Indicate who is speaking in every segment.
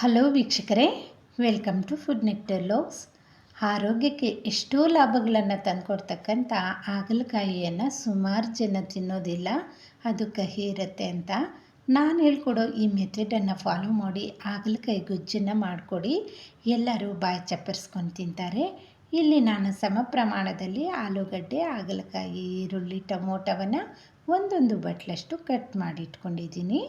Speaker 1: Hello ವೀಕ್ಷಕರೇ, welcome to food nectar ಲೋಕ್ಸ್ ಆರೋಗ್ಯಕ್ಕೆ ಎಷ್ಟೋ ಲಾಭಗಳನ್ನು ತಂದುಕೊಡ್ತಕ್ಕಂಥ ಹಾಗಲಕಾಯಿಯನ್ನು ಸುಮಾರು ಜನ ತಿನ್ನೋದಿಲ್ಲ, ಅದು ಕಹಿ ಇರುತ್ತೆ ಅಂತ. ನಾನು ಹೇಳ್ಕೊಡೋ ಈ ಮೆಥಡನ್ನು ಫಾಲೋ ಮಾಡಿ, ಹಾಗಲಕಾಯಿ ಗೊಜ್ಜನ್ನು ಮಾಡಿಕೊಡಿ. ಎಲ್ಲರೂ ಬಾಯಿ ಚಪ್ಪರಿಸ್ಕೊಂಡು ತಿಂತಾರೆ. ಇಲ್ಲಿ ನಾನು ಸಮ ಪ್ರಮಾಣದಲ್ಲಿ ಆಲೂಗಡ್ಡೆ, ಹಾಗಲಕಾಯಿ, ಈರುಳ್ಳಿ, ಟೊಮೊಟೊವನ್ನು ಒಂದೊಂದು ಬಟ್ಲಷ್ಟು ಕಟ್ ಮಾಡಿ ಇಟ್ಕೊಂಡಿದ್ದೀನಿ.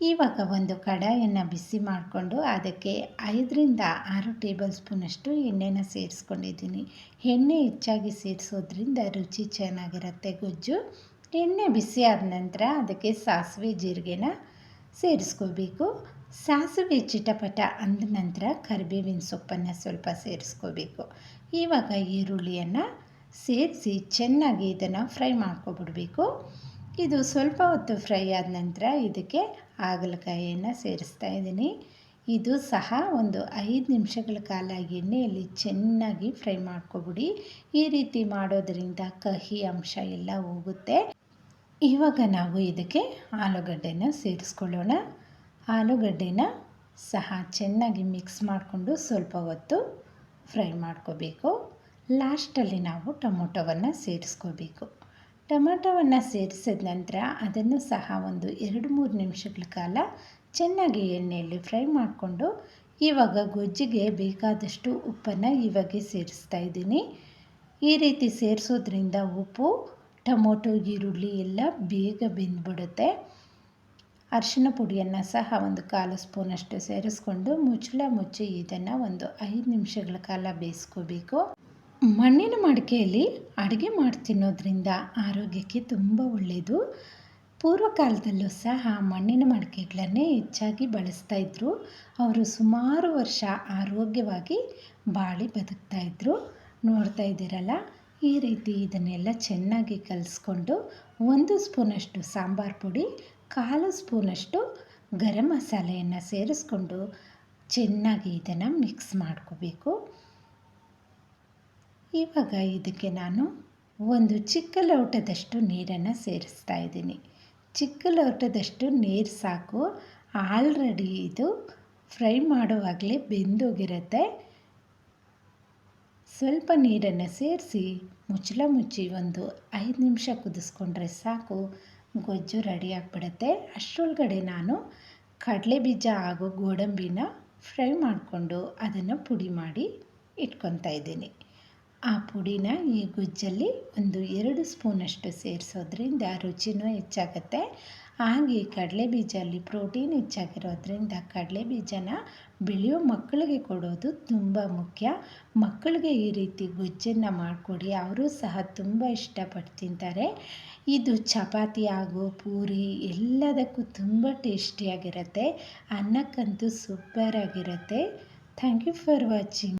Speaker 1: ಇವಾಗ ಒಂದು ಕಡಾಯನ್ನು ಬಿಸಿ ಮಾಡಿಕೊಂಡು ಅದಕ್ಕೆ ಐದರಿಂದ ಆರು ಟೇಬಲ್ ಸ್ಪೂನಷ್ಟು ಎಣ್ಣೆನ ಸೇರಿಸ್ಕೊಂಡಿದ್ದೀನಿ. ಎಣ್ಣೆ ಹೆಚ್ಚಾಗಿ ಸೇರಿಸೋದ್ರಿಂದ ರುಚಿ ಚೆನ್ನಾಗಿರುತ್ತೆ ಗೊಜ್ಜು. ಎಣ್ಣೆ ಬಿಸಿ ಆದ ನಂತರ ಅದಕ್ಕೆ ಸಾಸಿವೆ ಜೀರಿಗೆನ ಸೇರಿಸ್ಕೋಬೇಕು. ಸಾಸಿವೆ ಚಿಟಪಟ ಅಂದ ನಂತರ ಕರಿಬೇವಿನ ಸೊಪ್ಪನ್ನು ಸ್ವಲ್ಪ ಸೇರಿಸ್ಕೋಬೇಕು. ಇವಾಗ ಈರುಳ್ಳಿಯನ್ನು ಸೇರಿಸಿ ಚೆನ್ನಾಗಿ ಇದನ್ನು ಫ್ರೈ ಮಾಡ್ಕೊಬಿಡ್ಬೇಕು. ಇದು ಸ್ವಲ್ಪ ಹೊತ್ತು ಫ್ರೈ ಆದ ನಂತರ ಇದಕ್ಕೆ ಹಾಗಲಕಾಯಿಯನ್ನು ಸೇರಿಸ್ತಾ ಇದ್ದೀನಿ. ಇದು ಸಹ ಒಂದು ಐದು ನಿಮಿಷಗಳ ಕಾಲ ಎಣ್ಣೆಯಲ್ಲಿ ಚೆನ್ನಾಗಿ ಫ್ರೈ ಮಾಡ್ಕೊಬಿಡಿ. ಈ ರೀತಿ ಮಾಡೋದರಿಂದ ಕಹಿ ಅಂಶ ಎಲ್ಲ ಹೋಗುತ್ತೆ. ಇವಾಗ ನಾವು ಇದಕ್ಕೆ ಆಲೂಗಡ್ಡೆನ ಸೇರಿಸ್ಕೊಳ್ಳೋಣ. ಆಲೂಗಡ್ಡೆನ ಸಹ ಚೆನ್ನಾಗಿ ಮಿಕ್ಸ್ ಮಾಡಿಕೊಂಡು ಸ್ವಲ್ಪ ಹೊತ್ತು ಫ್ರೈ ಮಾಡ್ಕೋಬೇಕು. ಲಾಸ್ಟಲ್ಲಿ ನಾವು ಟೊಮೊಟೊವನ್ನು ಸೇರಿಸ್ಕೋಬೇಕು. ಟೊಮೆಟೊವನ್ನು ಸೇರಿಸಿದ ನಂತರ ಅದನ್ನು ಸಹ ಒಂದು ಎರಡು ಮೂರು ನಿಮಿಷಗಳ ಕಾಲ ಚೆನ್ನಾಗಿ ಎಣ್ಣೆಯಲ್ಲಿ ಫ್ರೈ ಮಾಡಿಕೊಂಡು ಇವಾಗ ಗೊಜ್ಜಿಗೆ ಬೇಕಾದಷ್ಟು ಉಪ್ಪನ್ನು ಇವಾಗೆ ಸೇರಿಸ್ತಾ ಇದ್ದೀನಿ. ಈ ರೀತಿ ಸೇರಿಸೋದ್ರಿಂದ ಉಪ್ಪು, ಟೊಮೊಟೊ, ಈರುಳ್ಳಿ ಎಲ್ಲ ಬೇಗ ಬೆಂದ್ಬಿಡುತ್ತೆ. ಅರಿಶಿನ ಪುಡಿಯನ್ನು ಸಹ ಒಂದು ಕಾಲು ಸ್ಪೂನಷ್ಟು ಸೇರಿಸ್ಕೊಂಡು ಮುಚ್ಚಳ ಮುಚ್ಚಿ ಇದನ್ನು ಒಂದು ಐದು ನಿಮಿಷಗಳ ಕಾಲ ಬೇಯಿಸ್ಕೋಬೇಕು. ಮಣ್ಣಿನ ಮಡಿಕೆಯಲ್ಲಿ ಅಡುಗೆ ಮಾಡಿ ತಿನ್ನೋದ್ರಿಂದ ಆರೋಗ್ಯಕ್ಕೆ ತುಂಬ ಒಳ್ಳೆಯದು ಪೂರ್ವಕಾಲದಲ್ಲೂ ಸಹ ಮಣ್ಣಿನ ಮಡಿಕೆಗಳನ್ನೇ ಹೆಚ್ಚಾಗಿ ಬಳಸ್ತಾ ಇದ್ದರು ಅವರು ಸುಮಾರು ವರ್ಷ ಆರೋಗ್ಯವಾಗಿ ಬಾಳಿ ಬದುಕ್ತಾಯಿದ್ರು ನೋಡ್ತಾ ಇದ್ದೀರಲ್ಲ, ಈ ರೀತಿ ಇದನ್ನೆಲ್ಲ ಚೆನ್ನಾಗಿ ಕಲಿಸ್ಕೊಂಡು ಒಂದು ಸ್ಪೂನಷ್ಟು ಸಾಂಬಾರು ಪುಡಿ, ಕಾಲು ಸ್ಪೂನಷ್ಟು ಗರಂ ಮಸಾಲೆಯನ್ನು ಸೇರಿಸ್ಕೊಂಡು ಚೆನ್ನಾಗಿ ಇದನ್ನು ಮಿಕ್ಸ್ ಮಾಡ್ಕೋಬೇಕು. ಇವಾಗ ಇದಕ್ಕೆ ನಾನು ಒಂದು ಚಿಕ್ಕ ಲೋಟದಷ್ಟು ನೀರನ್ನು ಸೇರಿಸ್ತಾ ಇದ್ದೀನಿ. ಚಿಕ್ಕ ಲೋಟದಷ್ಟು ನೀರು ಸಾಕು. ಆಲ್ರೆಡಿ ಇದು ಫ್ರೈ ಮಾಡುವಾಗಲೇ ಬೆಂದೋಗಿರುತ್ತೆ. ಸ್ವಲ್ಪ ನೀರನ್ನು ಸೇರಿಸಿ ಮುಚ್ಚಲ ಮುಚ್ಚಿ ಒಂದು ಐದು ನಿಮಿಷ ಕುದಿಸ್ಕೊಂಡ್ರೆ ಸಾಕು. ಗೊಜ್ಜು ರೆಡಿ ಆಗಿಬಿಡುತ್ತೆ. ಅಷ್ಟರೊಳಗಡೆ ನಾನು ಕಡಲೆ ಬೀಜ ಹಾಗೂ ಗೋಡಂಬಿನ ಫ್ರೈ ಮಾಡಿಕೊಂಡು ಅದನ್ನು ಪುಡಿ ಮಾಡಿ ಇಟ್ಕೊತಾ ಇದ್ದೀನಿ. ಆ ಪುಡಿನ ಈ ಗುಜ್ಜಲ್ಲಿ ಒಂದು ಎರಡು ಸ್ಪೂನಷ್ಟು ಸೇರಿಸೋದ್ರಿಂದ ರುಚಿನೂ ಹೆಚ್ಚಾಗುತ್ತೆ. ಹಾಗೆ ಕಡಲೆ ಬೀಜಲ್ಲಿ ಪ್ರೋಟೀನ್ ಹೆಚ್ಚಾಗಿರೋದ್ರಿಂದ ಕಡಲೆ ಬೀಜನ ಬೆಳೆಯೋ ಮಕ್ಕಳಿಗೆ ಕೊಡೋದು ತುಂಬ ಮುಖ್ಯ. ಮಕ್ಕಳಿಗೆ ಈ ರೀತಿ ಗುಜ್ಜನ್ನು ಮಾಡಿಕೊಡಿ, ಅವರು ಸಹ ತುಂಬ ಇಷ್ಟಪಟ್ಟು ತಿಂತಾರೆ ಇದು ಚಪಾತಿ ಹಾಗೂ ಪೂರಿ ಎಲ್ಲದಕ್ಕೂ ತುಂಬ ಟೇಸ್ಟಿಯಾಗಿರುತ್ತೆ, ಅನ್ನಕ್ಕಂತೂ ಸೂಪರಾಗಿರುತ್ತೆ. Thank you for watching.